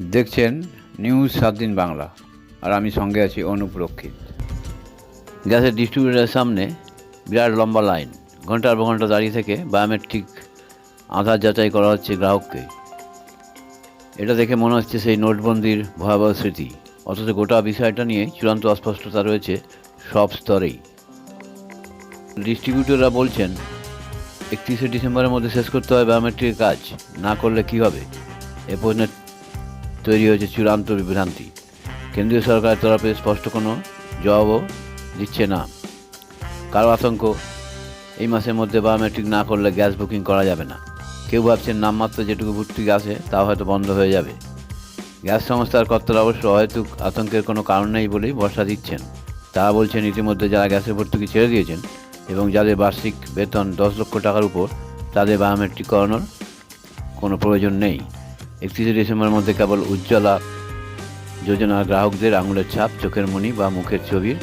দেখছেন নিউজ সাত দিন বাংলা। আর আমি সঙ্গে আছি অনুপ রক্ষিত। গ্যাসের ডিস্ট্রিবিউটারের সামনে বিরাট লম্বা লাইন। ঘণ্টার পর ঘণ্টা দাঁড়িয়ে থেকে বায়োমেট্রিক আধার যাচাই করা হচ্ছে গ্রাহককে। এটা দেখে মনে হচ্ছে সেই নোটবন্দির ভয়াবহ স্মৃতি। অথচ গোটা বিষয়টা নিয়ে চূড়ান্ত অস্পষ্টতা রয়েছে সব স্তরেই। ডিস্ট্রিবিউটররা বলছেন, একত্রিশে ডিসেম্বরের মধ্যে শেষ করতে হবে বায়োমেট্রিকের কাজ। না করলে কী হবে? এ প্রশ্নে তৈরি হয়েছে চূড়ান্ত বিভ্রান্তি। কেন্দ্রীয় সরকারের তরফে স্পষ্ট কোনো জবাবও দিচ্ছে না। কারও আতঙ্ক, এই মাসের মধ্যে বায়োমেট্রিক না করলে গ্যাস বুকিং করা যাবে না। কেউ ভাবছেন নামমাত্র যেটুকু ভর্তুকি আছে তাও হয়তো বন্ধ হয়ে যাবে। গ্যাস সংস্থার কর্তারা অবশ্য হয়তো আতঙ্কের কোনো কারণ নেই বলেই ভরসা দিচ্ছেন। তারা বলছেন, ইতিমধ্যে যারা গ্যাসের ভর্তুকি ছেড়ে দিয়েছেন এবং যাদের বার্ষিক বেতন দশ লক্ষ টাকার উপর, তাদের বায়োমেট্রিক করানোর কোনো প্রয়োজন নেই। একত্রিশে ডিসেম্বরের মধ্যে কেবল উজ্জ্বলা যোজনার গ্রাহকদের আঙুলের ছাপ, চোখের মণি বা মুখের ছবির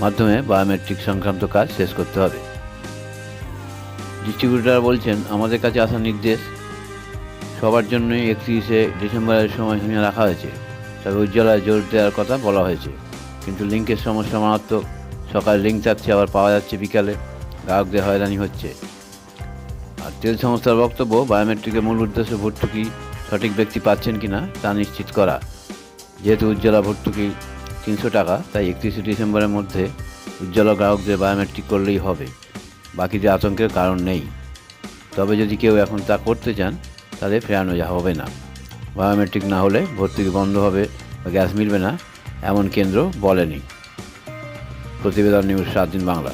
মাধ্যমে বায়োমেট্রিক সংক্রান্ত কাজ শেষ করতে হবে। ডিস্ট্রিবিউটার বলছেন, আমাদের কাছে আসা নির্দেশ সবার জন্যই একত্রিশে ডিসেম্বরের সময়সীমা রাখা হয়েছে। তবে উজ্জ্বলায় জোর দেওয়ার কথা বলা হয়েছে। কিন্তু লিঙ্কের সমস্যা মারাত্মক। সকালে লিঙ্ক থাকছে আবার পাওয়া যাচ্ছে বিকালে। গ্রাহকদের হয়রানি হচ্ছে। আর তেল সংস্থার বক্তব্য, বায়োমেট্রিকের মূল উদ্দেশ্য ভর্তুকি সঠিক ব্যক্তি পাচ্ছেন কি না তা নিশ্চিত করা। যেহেতু উজ্জ্বলা ভর্তুকি তিনশো টাকা, তাই একত্রিশে ডিসেম্বরের মধ্যে উজ্জ্বলা গ্রাহকদের বায়োমেট্রিক করলেই হবে। বাকিতে আতঙ্কের কারণ নেই। তবে যদি কেউ এখন তা করতে চান তাদের ফেরানো যা হবে না। বায়োমেট্রিক না হলে ভর্তুকি বন্ধ হবে বা গ্যাস মিলবে না, এমন কেন্দ্র বলেনি। প্রতিবেদন নিউজ সাত দিন বাংলা।